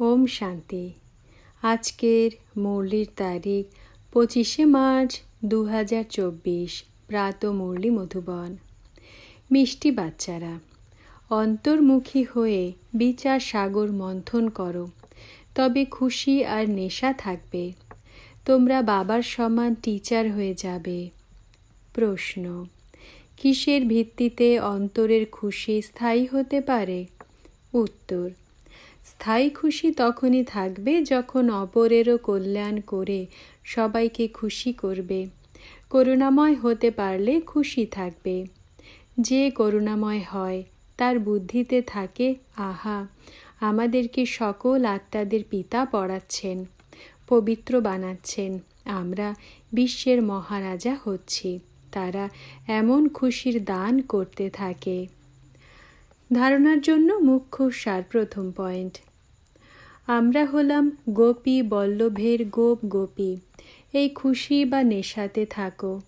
ওম শান্তি। আজকের মুরলির তারিখ পঁচিশে মার্চ দু হাজার চব্বিশ, প্রাত মুরলি মধুবন। মিষ্টি বাচ্চারা, অন্তর্মুখী হয়ে বিচার সাগর মন্থন করো। তবে খুশি আর নেশা থাকবে। তোমরা বাবার সমান টিচার হয়ে যাবে। প্রশ্ন, কিসের ভিত্তিতে অন্তরের খুশি স্থায়ী হতে পারে? উত্তর স্থায়ী খুশি তখনই থাকবে যখন অপরেরও কল্যাণ করে সবাইকে খুশি করবে। করুণাময় হতে পারলে খুশি থাকবে। যে করুণাময় হয়, তার বুদ্ধিতে থাকে, আহা, আমাদেরকে সকল আত্মাদের পিতা পড়াচ্ছেন, পবিত্র বানাচ্ছেন, আমরা বিশ্বের মহারাজা হচ্ছি, তারা এমন খুশির দান করতে থাকে। ধারণার জন্য মুখ্য সার প্রথম পয়েন্ট। আমরা হলাম গোপী, বল্লভের গোপ গোপী। এই খুশি বা নেশাতে থাকো।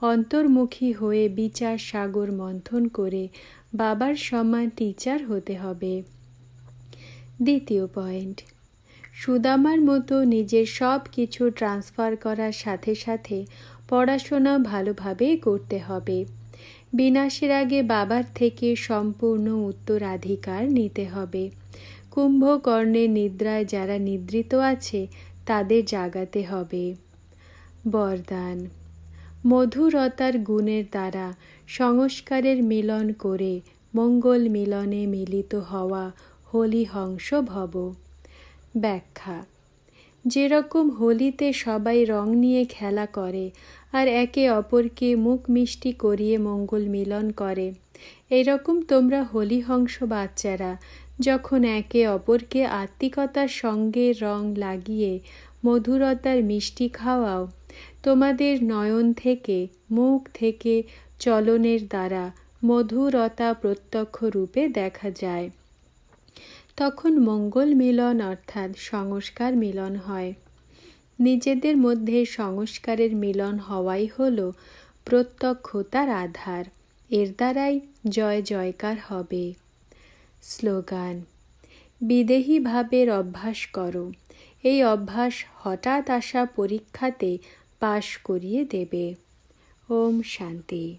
অন্তর্মুখী হয়ে বিচার সাগর মন্থন করে বাবার সমান টিচার হতে হবে। দ্বিতীয় পয়েন্ট। সুদামার মতো নিজের সব কিছু ট্রান্সফার করার সাথে সাথে পড়াশোনা ভালোভাবে করতে হবে। বিনাশের আগে বাবার থেকে সম্পূর্ণ উত্তরাধিকার নিতে হবে। কুম্ভকর্ণের নিদ্রায় যারা নিদ্রিত আছে, তাদের জাগাতে হবে। বরদান। মধুরতার গুণের দ্বারা সংস্কারের মিলন করে মঙ্গল মিলনে মিলিত হওয়া হোলি হংস ভব। ব্যাখ্যা। যেরকম হোলিতে সবাই রং নিয়ে খেলা করে আর একে অপরকে মুখ মিষ্টি করিয়ে মঙ্গল মিলন করে, এরকম তোমরা হোলি হংস বাচ্চারা, যখন একে অপরকে আত্মিকতার সঙ্গে রং লাগিয়ে মধুরতার মিষ্টি খাওয়াও, তোমাদের নয়ন থেকে, মুখ থেকে চলনের দ্বারা মধুরতা প্রত্যক্ষ রূপে দেখা যায়। তখন মঙ্গল মিলন অর্থাৎ সংস্কার মিলন হয়। নিজেদের মধ্যে সংস্কারের মিলন হওয়াই হল প্রত্যক্ষতার আধার। এর দ্বারাই জয় জয়কার হবে। স্লোগান, বিদেহী ভাবের অভ্যাস করো। এই অভ্যাস হঠাৎ আসা পরীক্ষাতে পাশ করিয়ে দেবে। ওম শান্তি।